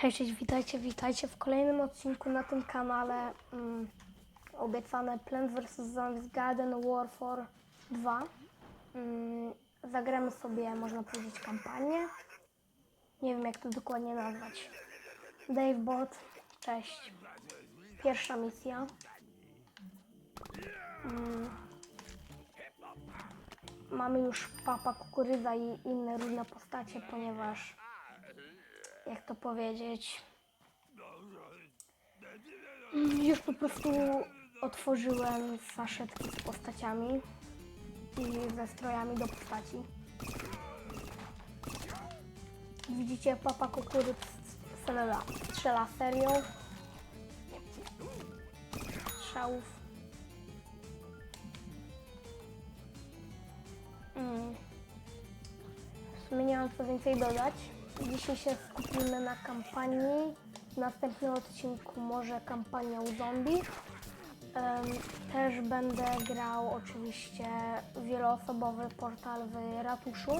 Hej, cześć, witajcie, witajcie w kolejnym odcinku na tym kanale. Mm, obiecane Plants vs. Zombies Garden Warfare 2. Mm, zagramy sobie, można powiedzieć, kampanię. Nie wiem, jak to dokładnie nazwać. Davebot, cześć. Pierwsza misja. Mm, mamy już papa, kukurydza i inne różne postacie, ponieważ jak to powiedzieć. Mm, Już po prostu otworzyłem saszetki z postaciami i ze strojami do postaci. Widzicie, papa kukuryc strzela, strzela serią strzałów. Mm. W sumie nie mam co więcej dodać. Dzisiaj się skupimy na kampanii. W następnym odcinku może kampanią zombie. Em, też będę grał oczywiście wieloosobowy portal w ratuszu.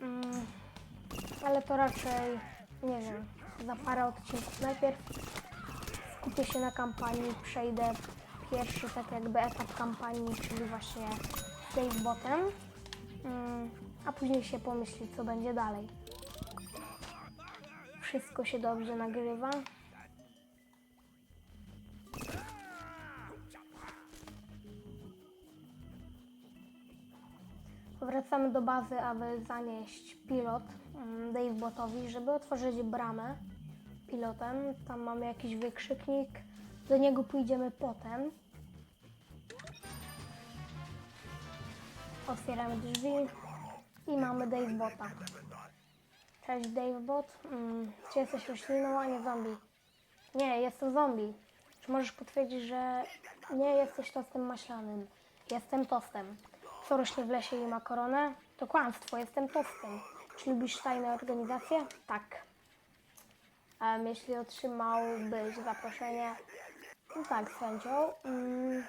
Mm, ale to raczej, nie wiem, za parę odcinków. Najpierw skupię się na kampanii, przejdę pierwszy tak jakby etap kampanii, czyli właśnie save botem. A później się pomyśli, co będzie dalej. Wszystko się dobrze nagrywa. Wracamy do bazy, aby zanieść pilot mm, Dave Botowi, żeby otworzyć bramę pilotem. Tam mamy jakiś wykrzyknik. Do niego pójdziemy potem. Otwieramy drzwi i mamy Davebota. Cześć Davebot. Mm, czy jesteś rośliną, a nie zombie? Nie, jestem zombie. Czy możesz potwierdzić, że nie jesteś tostem maślanym? Jestem tostem. Co rośnie w lesie i ma koronę? To kłamstwo, jestem tostem. Czy lubisz tajne organizacje? Tak. A jeśli otrzymałbyś zaproszenie, no tak, chęcią. Mm,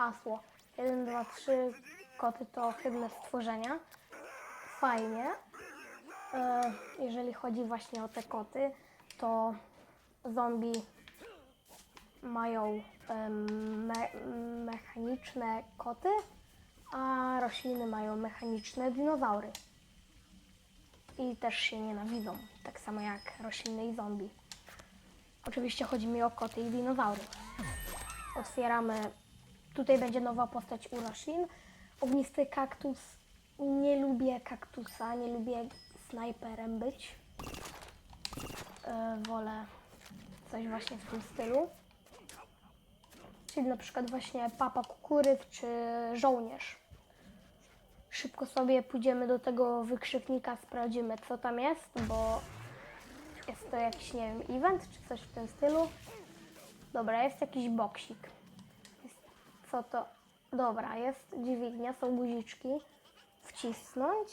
hasło 1, 2, 3 koty to ohydne stworzenia. Fajnie. E, jeżeli chodzi właśnie o te koty, to zombie mają em, me, mechaniczne koty, a rośliny mają mechaniczne dinozaury. I też się nienawidzą, tak samo jak rośliny i zombie. Oczywiście chodzi mi o koty i dinozaury. Otwieramy. Tutaj będzie nowa postać u roślin. Ognisty kaktus. Nie lubię kaktusa, nie lubię snajperem być. E, wolę coś właśnie w tym stylu. Czyli na przykład właśnie papa kukuryk czy żołnierz. Szybko sobie pójdziemy do tego wykrzyknika, sprawdzimy co tam jest, bo jest to jakiś, nie wiem, event czy coś w tym stylu. Dobra, jest jakiś boksik. Co to? Dobra, jest dźwignia, są guziczki. Wcisnąć?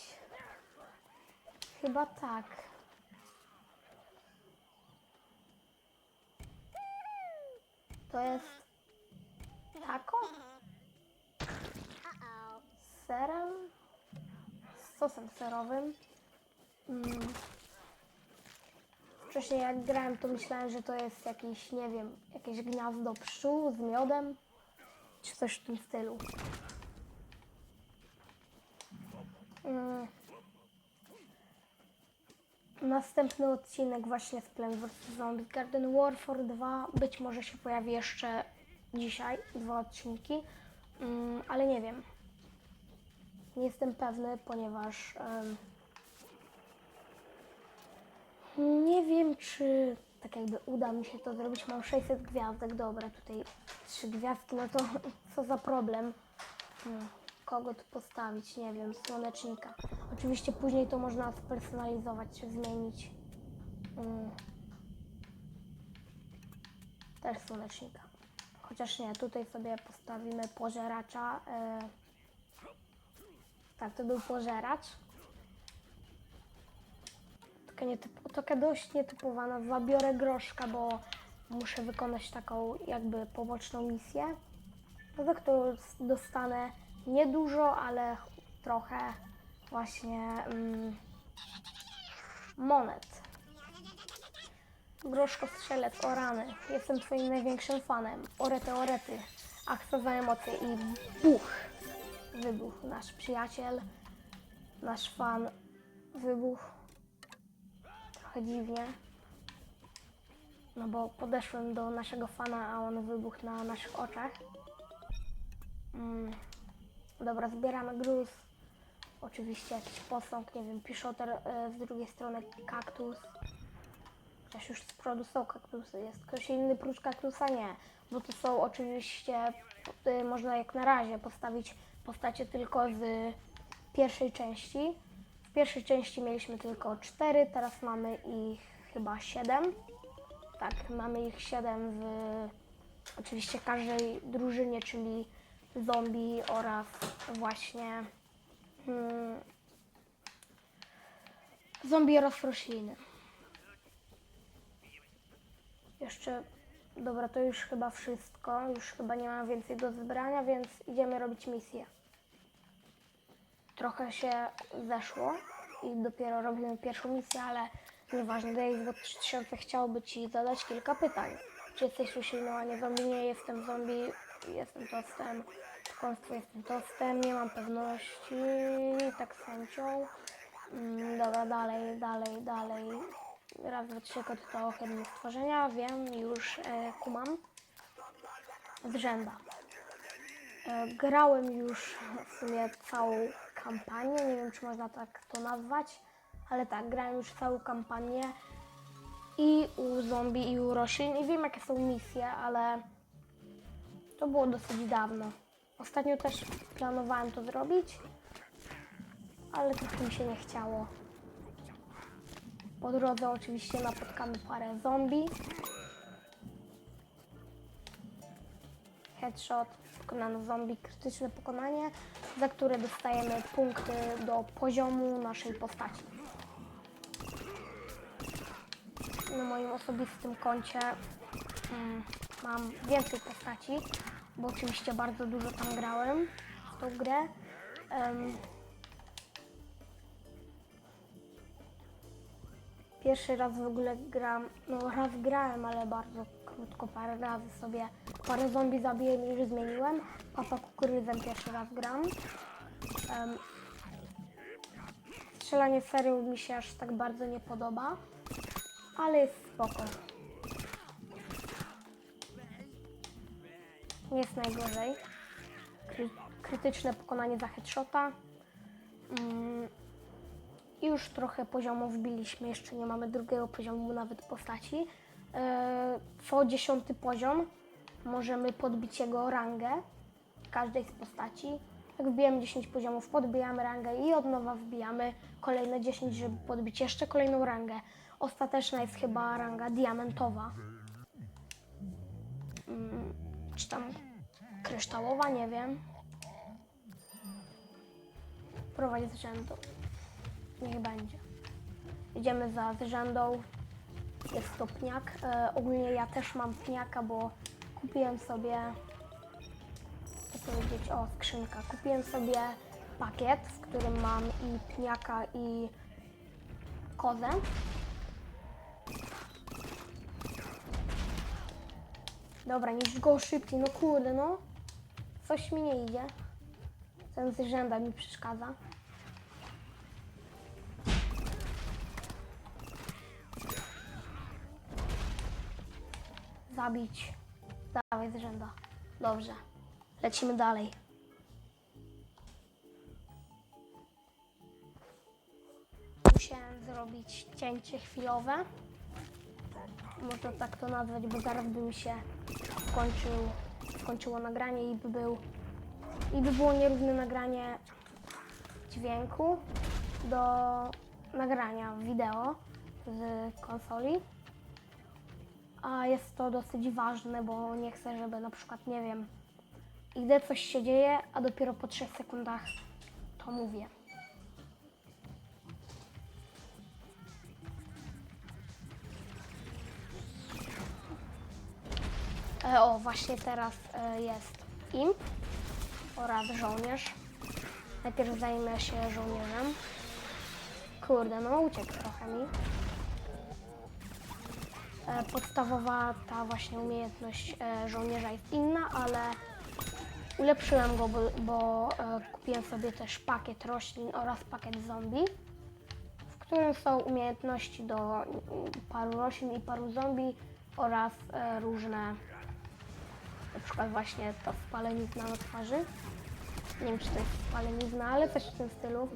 Chyba tak. To jest taco? Z serem? Z sosem serowym? Mm. Wcześniej jak grałem, to myślałem, że to jest jakiś, nie wiem, jakieś gniazdo pszczół z miodem, czy coś w tym stylu. Mm. Następny odcinek właśnie z Plants vs. Zombie Garden Warfare 2 być może się pojawi jeszcze dzisiaj, dwa odcinki, mm, ale nie wiem. Nie jestem pewny, ponieważ nie wiem, czy tak jakby uda mi się to zrobić. Mam 600 gwiazdek, dobra, tutaj trzy gwiazdki, no to co za problem. Hmm, Kogo tu postawić? Nie wiem, słonecznika. Oczywiście później to można spersonalizować zmienić. Mm. Też słonecznika. Chociaż nie, tutaj sobie postawimy pożeracza. e, Tak, to był pożeracz. Taka, nietyp- taka dość nietypowa nazwa. Biorę groszka, bo muszę wykonać taką jakby poboczną misję. No to s- dostanę niedużo, ale trochę właśnie mm, monet. Groszko strzelec, o rany. Jestem twoim największym fanem. Orety, orety. Akcja za emocje i buch. Wybuch. Nasz przyjaciel, nasz fan. Wybuch. Trochę dziwnie. No bo podeszłem do naszego fana, a on wybuchł na naszych oczach. Mm. Dobra, zbieramy gruz. Oczywiście jakiś posąg, nie wiem, piszoter, e, z drugiej strony kaktus. Chociaż już z przodu są kaktusy. Jest ktoś inny prócz kaktusa? Nie. Bo to są oczywiście, y, można jak na razie postawić postacie tylko z pierwszej części. Pierwszej części mieliśmy tylko cztery, teraz mamy ich chyba siedem. Tak, mamy ich siedem w oczywiście każdej drużynie, czyli zombie oraz właśnie hmm, zombie oraz rośliny. Jeszcze, dobra, to już chyba wszystko. Już chyba nie mam więcej do zebrania, więc idziemy robić misję. Trochę się zeszło i dopiero robimy pierwszą misję, ale nieważne, bo 3000 chciałby Ci zadać kilka pytań. Czy jesteś rośliną, a nie zombie? Nie jestem zombie, jestem tostem. Kłamstwo, jestem tostem, nie mam pewności, tak z chęcią. Mm, dobra, dalej, dalej, dalej. Raz, dwa, trzy, kot to ohydne stworzenia, wiem, już e, kumam. Zrzęda. E, grałem już w sumie całą kampanię, nie wiem czy można tak to nazwać, ale tak, grałem już całą kampanię i u zombie i u roślin i wiem jakie są misje, ale to było dosyć dawno. Ostatnio też planowałem to zrobić, ale trochę mi się nie chciało. Po drodze oczywiście napotkamy parę zombie. Headshot, pokonano zombie, krytyczne pokonanie, za które dostajemy punkty do poziomu naszej postaci. Na moim osobistym koncie mm, mam więcej postaci, bo oczywiście bardzo dużo tam grałem w tą grę. Em, Pierwszy raz w ogóle gram, no raz grałem, ale bardzo krótko, parę razy sobie, parę zombie zabiłem i już zmieniłem. Papa kukurydzem pierwszy raz gram. Em, strzelanie serio mi się aż tak bardzo nie podoba, ale jest spoko. Nie jest najgorzej. Kry, krytyczne pokonanie za headshota. Mm, już trochę poziomu wbiliśmy, jeszcze nie mamy drugiego poziomu nawet postaci. E, Co dziesiąty poziom możemy podbić jego rangę każdej z postaci. Jak wbijamy 10 poziomów, podbijamy rangę i od nowa wbijamy kolejne 10, żeby podbić jeszcze kolejną rangę. Ostateczna jest chyba ranga diamentowa. Mm, Czy tam kryształowa, nie wiem. Prowadzi z rzędu. Niech będzie. Idziemy za zrzędą. Jest to pniak. E, ogólnie ja też mam pniaka, bo kupiłem sobie, co powiedzieć, o skrzynka. Kupiłem sobie pakiet, w którym mam i pniaka i kozę. Dobra, niż go szybciej, no kurde, no. Coś mi nie idzie. Ten zrzęda mi przeszkadza. Zabić. Dawaj zrzęda. Dobrze. Lecimy dalej. Musiałem zrobić cięcie chwilowe. Można tak to nazwać, bo zaraz by mi się skończył, skończyło nagranie i by był i by było nierówne nagranie dźwięku do nagrania wideo z konsoli. A jest to dosyć ważne, bo nie chcę, żeby na przykład, nie wiem, idę, coś się dzieje, a dopiero po 3 sekundach to mówię. E, o, właśnie teraz e, jest imp oraz żołnierz. Najpierw zajmę się żołnierzem. Kurde, no uciekł trochę mi. E, podstawowa ta właśnie umiejętność e, żołnierza jest inna, ale ulepszyłem go, bo, bo e, kupiłem sobie też pakiet roślin oraz pakiet zombie, w którym są umiejętności do mm, paru roślin i paru zombie oraz różne, na przykład właśnie to spalenizna na twarzy. Nie wiem, czy to jest spalenizna, ale coś w tym stylu.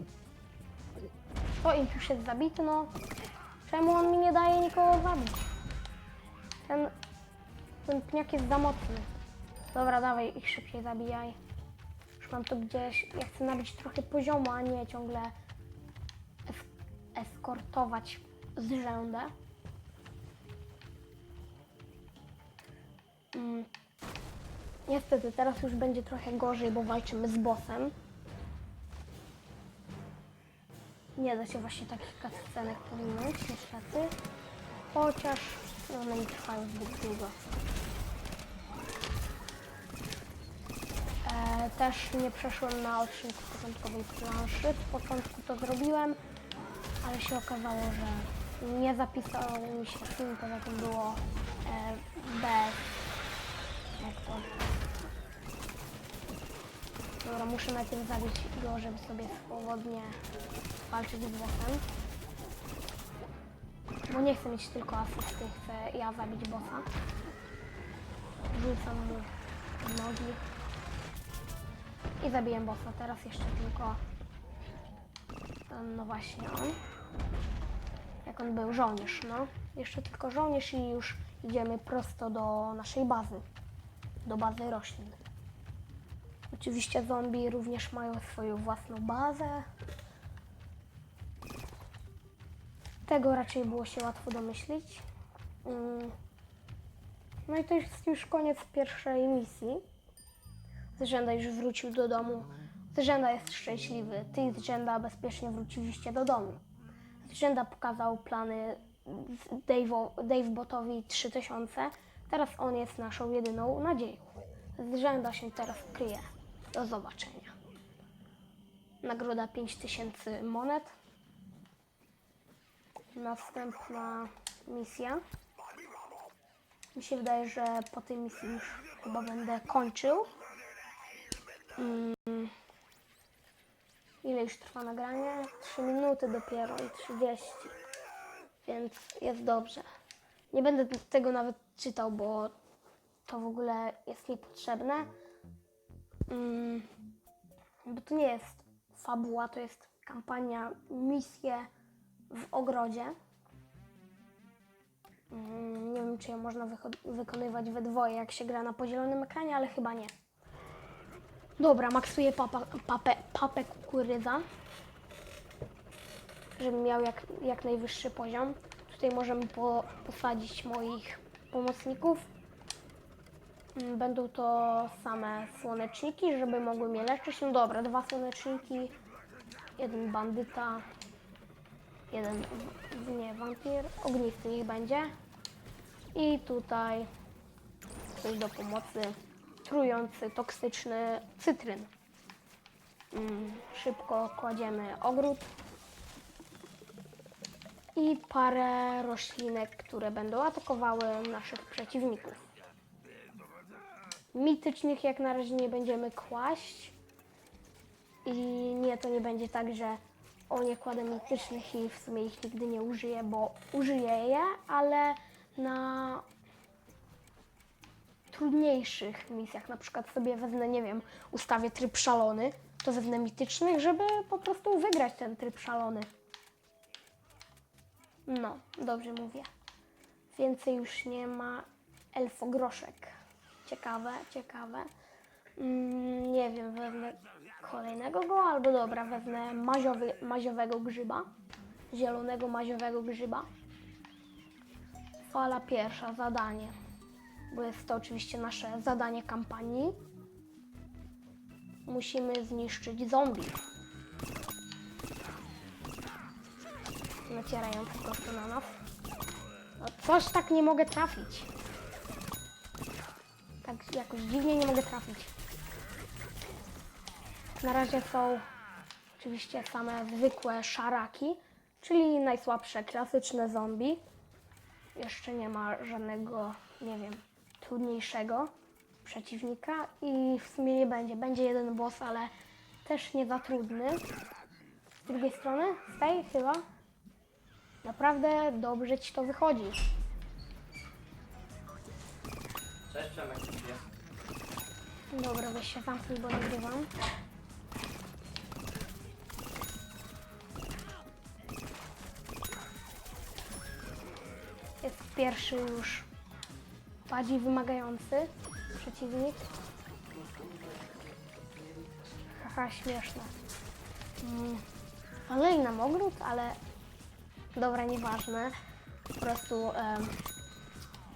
O, Impiusz jest zabity, no. Czemu on mi nie daje nikogo zabić? Ten, ten pniak jest za mocny. Dobra, dawaj, ich szybciej zabijaj. Już mam tu gdzieś, ja chcę nabić trochę poziomu, a nie ciągle es eskortować z rzędę. Mm. Niestety, teraz już będzie trochę gorzej, bo walczymy z bossem. Nie da się właśnie takich cutscenek pominąć, niestety. Chociaż one nie trwają zbyt długo. E, też nie przeszłem na odcinku początkowej planszy. Z początku to zrobiłem, ale się okazało, że nie zapisał mi się film, poza tym było e, bez... Jak to? Dobra, muszę najpierw zabić go, żeby sobie swobodnie walczyć z bossem. Bo nie chcę mieć tylko asysty, chcę ja zabić bossa. Rzucam mu nogi. I zabiję bossa. Teraz jeszcze tylko... No właśnie on. Jak on był? Żołnierz, no. Jeszcze tylko żołnierz i już idziemy prosto do naszej bazy. Do bazy roślin. Oczywiście zombie również mają swoją własną bazę. Tego raczej było się łatwo domyślić. Mm. No i to jest już koniec pierwszej misji. Zrzęda już wrócił do domu. Zrzęda jest szczęśliwy. Ty i Zrzęda bezpiecznie wróciliście do domu. Zrzęda pokazał plany Dave'o- Dave Botowi 3000. Teraz on jest naszą jedyną nadzieją. Zrzęda się teraz kryje. Do zobaczenia. Nagroda 5000 monet. Następna misja. Mi się wydaje, że po tej misji już chyba będę kończył. Mm. Ile już trwa nagranie? 3 minuty dopiero i 30. Więc jest dobrze. Nie będę tego nawet czytał, bo to w ogóle jest niepotrzebne. Mm. Bo to nie jest fabuła, to jest kampania, misje w ogrodzie. Mm, Nie wiem, czy ją można wykonywać we dwoje, jak się gra na podzielonym ekranie, ale chyba nie. Dobra, maksuję papa, papę, papę kukurydza, żeby miał jak, jak najwyższy poziom. Tutaj możemy po, posadzić moich pomocników. Mm, Będą to same słoneczniki, żeby mogły mnie leczyć. No dobra, dwa słoneczniki, jeden bandyta, jeden nie wampir, ognisty niech będzie. I tutaj coś do pomocy, trujący, toksyczny cytryn. Mm, szybko kładziemy ogród i parę roślinek, które będą atakowały naszych przeciwników. Mitycznych jak na razie nie będziemy kłaść. I nie, to nie będzie tak, że o nie kładę mitycznych i w sumie ich nigdy nie użyję, bo użyję je, ale na trudniejszych misjach, na przykład sobie wezmę, nie wiem, ustawię tryb szalony, to wezmę mitycznych, żeby po prostu wygrać ten tryb szalony. No, dobrze mówię. Więcej już nie ma elfogroszek. Ciekawe, ciekawe. Mm, nie wiem, wezmę kolejnego go, albo dobra, wezmę maziowy, maziowego grzyba. Zielonego maziowego grzyba. Fala pierwsza, zadanie. Bo jest to oczywiście nasze zadanie kampanii. Musimy zniszczyć zombie. Nacierający prosto na nas. No, coś tak nie mogę trafić. Tak jakoś dziwnie nie mogę trafić. Na razie są oczywiście same zwykłe szaraki, czyli najsłabsze klasyczne zombie. Jeszcze nie ma żadnego, nie wiem, trudniejszego przeciwnika i w sumie nie będzie. Będzie jeden boss, ale też nie za trudny. Z drugiej strony, z tej chyba, naprawdę dobrze ci to wychodzi. Cześć Przemek? Dobra, weź się zamknij, bo nagrywam. Pierwszy już bardziej wymagający przeciwnik. Haha, śmieszne. Mm. Waleli nam ogród, ale dobra, nieważne. Po prostu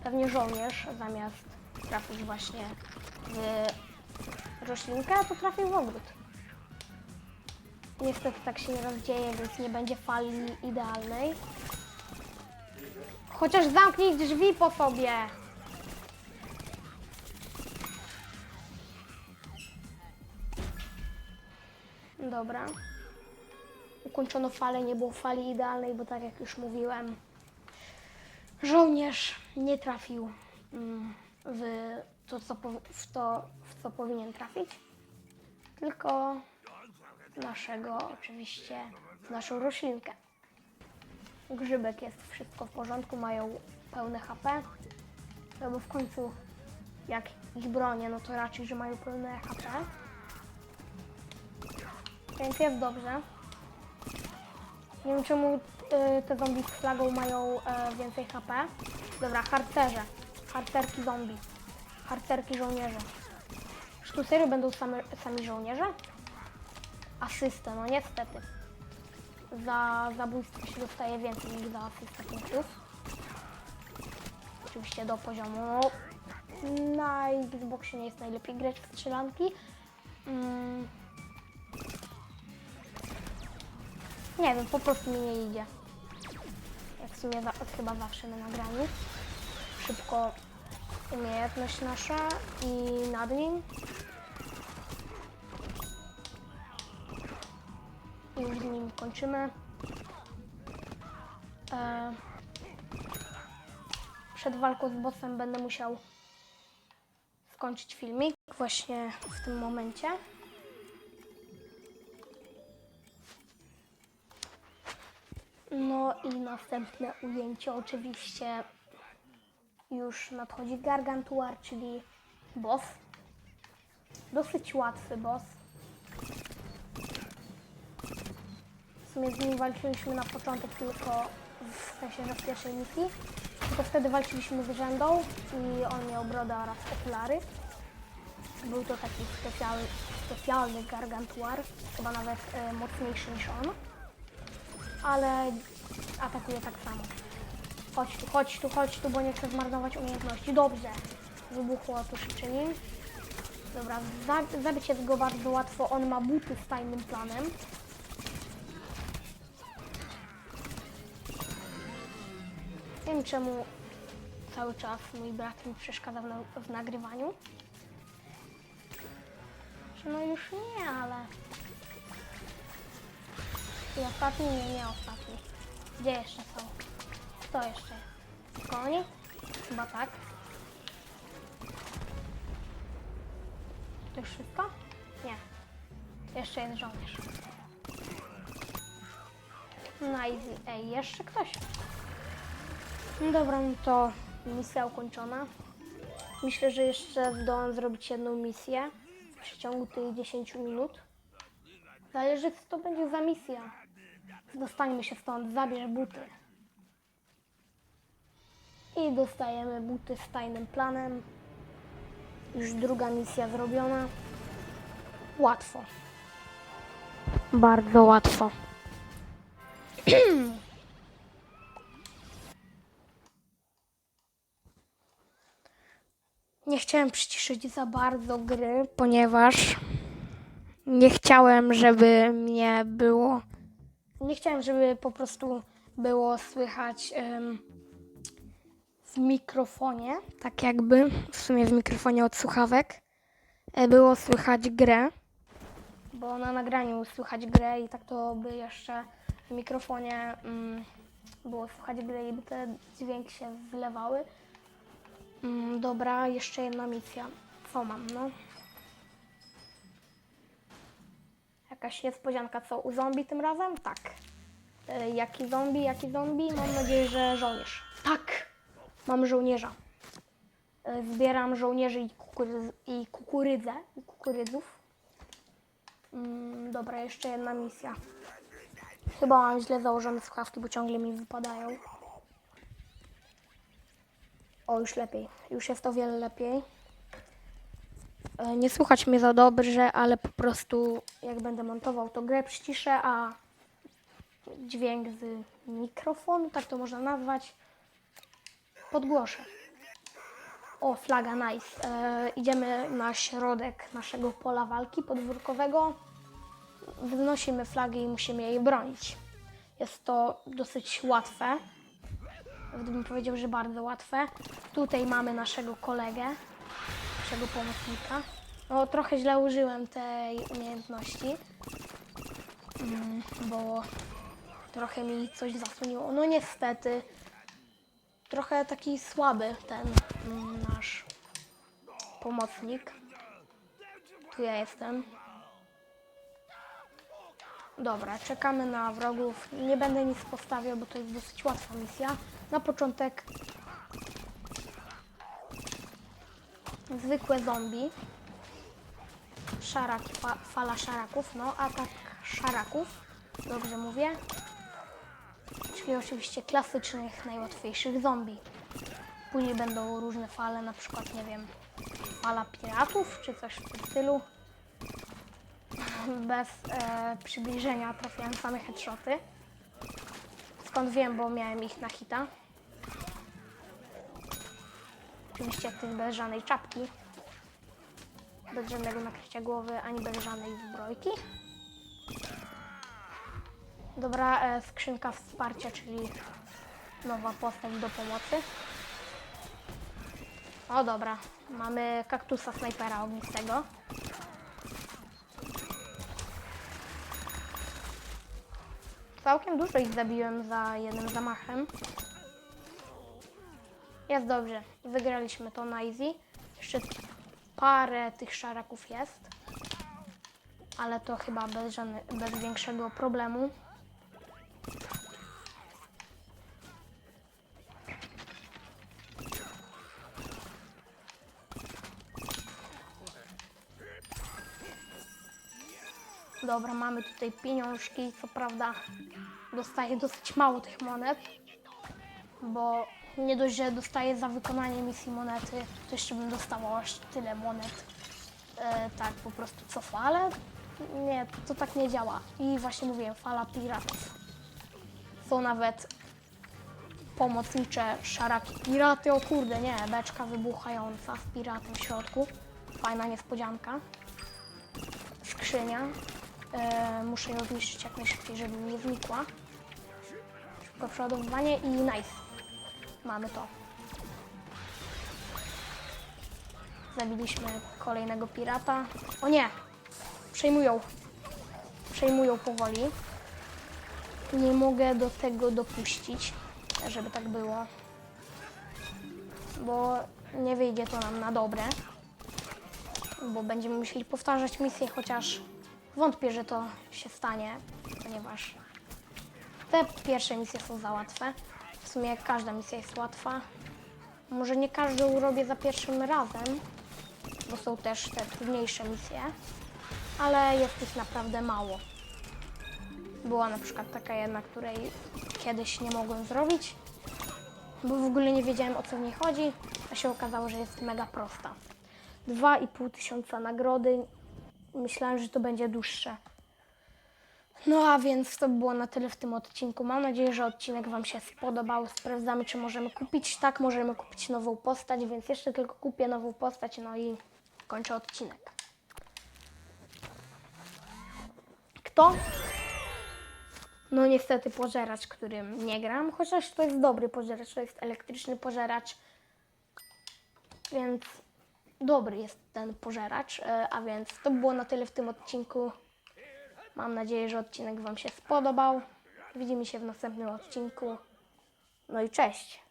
pewnie żołnierz zamiast trafić właśnie w roślinkę, to trafił w ogród. Niestety tak się nie rozdzieje, więc nie będzie fali idealnej. Chociaż zamknij drzwi po sobie. Dobra. Ukończono falę, nie było fali idealnej, bo tak jak już mówiłem, żołnierz nie trafił mm, w to, co, w to, w co powinien trafić, tylko naszego, oczywiście, naszą roślinkę. Grzybek jest wszystko w porządku, mają pełne HP, no bo w końcu jak ich bronię, no to raczej, że mają pełne HP. Więc jest dobrze. Nie wiem czemu y, te zombie z flagą mają e, więcej HP. Dobra, harcerze. Harcerki zombie. Harcerki żołnierze. Czy serio będą same, sami żołnierze? Asystę, no niestety. Za zabójstwo się dostaje więcej niż za asystę punktów. Oczywiście do poziomu. Na Xboxie nie jest najlepiej grać w strzelanki. Mm. Nie wiem, po prostu mi nie idzie. Jak w sumie za, chyba zawsze na nagraniu. Szybko umiejętność nasza i nad nim. Kończymy. E, przed walką z bossem będę musiał skończyć filmik właśnie w tym momencie. No i następne ujęcie oczywiście już nadchodzi Gargantuar, czyli boss. Dosyć łatwy boss. W sumie z nim walczyliśmy na początek tylko w sensie, że pierwszej misji. Tylko wtedy walczyliśmy z rzędą i on miał brodę oraz okulary. Był to taki specjal, specjalny Gargantuar, chyba nawet e, mocniejszy niż on. Ale atakuje tak samo. Chodź tu, chodź tu, chodź tu, bo nie chcę zmarnować umiejętności. Dobrze. Wybuchło przy nim. Dobra, za, zabić jest go bardzo łatwo. On ma buty z tajnym planem. Nie wiem czemu cały czas mój brat mi przeszkadza w, na, w nagrywaniu. No już nie, ale... I ostatni? Nie, nie ostatni. Gdzie jeszcze są? Kto jeszcze? Koni? Chyba tak. To już wszystko? Nie. Jeszcze jest żołnierz. Nice. Ej, jeszcze ktoś. No dobra, no to misja ukończona. Myślę, że jeszcze zdołam zrobić jedną misję w przeciągu tych 10 minut. Zależy co to będzie za misja. Dostańmy się stąd, zabierz buty. I dostajemy buty z tajnym planem. Już druga misja zrobiona. Łatwo. Bardzo łatwo. Nie chciałem przyciszyć za bardzo gry, ponieważ nie chciałem, żeby mnie było. Nie chciałem, żeby po prostu było słychać em, w mikrofonie, tak jakby, w sumie w mikrofonie od słuchawek, e, było słychać grę. bo na nagraniu słychać grę i tak to by jeszcze w mikrofonie mm, było słychać grę i by te dźwięki się wlewały. Mm, dobra, jeszcze jedna misja. Co mam, no? Jakaś niespodzianka, co u zombie tym razem? Tak. E, jaki zombie, jaki zombie? Mam nadzieję, że żołnierz. Tak! Mam żołnierza. E, Zbieram żołnierzy i, kukurydz, i kukurydzę, i kukurydzów. Mm, dobra, jeszcze jedna misja. Chyba mam źle założone słuchawki, bo ciągle mi wypadają. O, już lepiej. Już jest o wiele lepiej. E, Nie słuchać mnie za dobrze, ale po prostu jak będę montował, to grę przyciszę, a dźwięk z mikrofonu, tak to można nazwać, podgłoszę. O, flaga, nice. E, idziemy na środek naszego pola walki podwórkowego. Wznosimy flagę i musimy jej bronić. Jest to dosyć łatwe. Gdybym powiedział, że bardzo łatwe. Tutaj mamy naszego kolegę, naszego pomocnika. No, trochę źle użyłem tej umiejętności, mm, bo trochę mi coś zasłoniło. No niestety, trochę taki słaby ten mm, nasz pomocnik. Tu ja jestem. Dobra, czekamy na wrogów. Nie będę nic postawiał, bo to jest dosyć łatwa misja. Na początek zwykłe zombie. Szarak, fa, fala szaraków, no atak szaraków, dobrze mówię. Czyli oczywiście klasycznych, najłatwiejszych zombie. Później będą różne fale, na przykład, nie wiem, fala piratów, czy coś w tym stylu. Bez e, przybliżenia trafiałem same headshoty. Skąd wiem, bo miałem ich na hita. Oczywiście tych bez żadnej czapki. Bez żadnego nakrycia głowy, ani bez żadnej zbrojki. Dobra, e, skrzynka wsparcia, czyli nowa postać do pomocy. O dobra, mamy kaktusa snajpera ognistego. Całkiem dużo ich zabiłem za jednym zamachem. Jest dobrze. Wygraliśmy to na easy. Jeszcze parę tych szaraków jest. Ale to chyba bez, żadne, bez większego problemu. Dobra, mamy tutaj pieniążki. Co prawda dostaję dosyć mało tych monet, bo nie dość, że dostaję za wykonanie misji monety, to jeszcze bym dostała tyle monet. E, tak, po prostu co falę? Nie, to tak nie działa. I właśnie mówiłem, fala piratów. Są nawet pomocnicze szaraki piraty. O kurde, nie, beczka wybuchająca z piratem w środku. Fajna niespodzianka. Skrzynia. E, muszę ją zniszczyć jak najszybciej, żeby nie znikła. Szybko przeładowywanie i nice. Mamy to. Zabiliśmy kolejnego pirata. O nie! Przejmują. Przejmują powoli. Nie mogę do tego dopuścić, żeby tak było. Bo nie wyjdzie to nam na dobre. Bo będziemy musieli powtarzać misję, chociaż wątpię, że to się stanie, ponieważ te pierwsze misje są za łatwe. W sumie każda misja jest łatwa. Może nie każdą robię za pierwszym razem, bo są też te trudniejsze misje, ale jest ich naprawdę mało. Była na przykład taka jedna, której kiedyś nie mogłem zrobić, bo w ogóle nie wiedziałem o co w niej chodzi, a się okazało, że jest mega prosta. 2,5 tysiąca nagrody. Myślałem, że to będzie dłuższe. No a więc to było na tyle w tym odcinku. Mam nadzieję, że odcinek Wam się spodobał. Sprawdzamy, czy możemy kupić. Tak, możemy kupić nową postać, więc jeszcze tylko kupię nową postać, no i kończę odcinek. Kto? No niestety pożeracz, którym nie gram, chociaż to jest dobry pożeracz, to jest elektryczny pożeracz, więc dobry jest ten pożeracz, e, a więc to było na tyle w tym odcinku. Mam nadzieję, że odcinek Wam się spodobał. Widzimy się w następnym odcinku. No i cześć.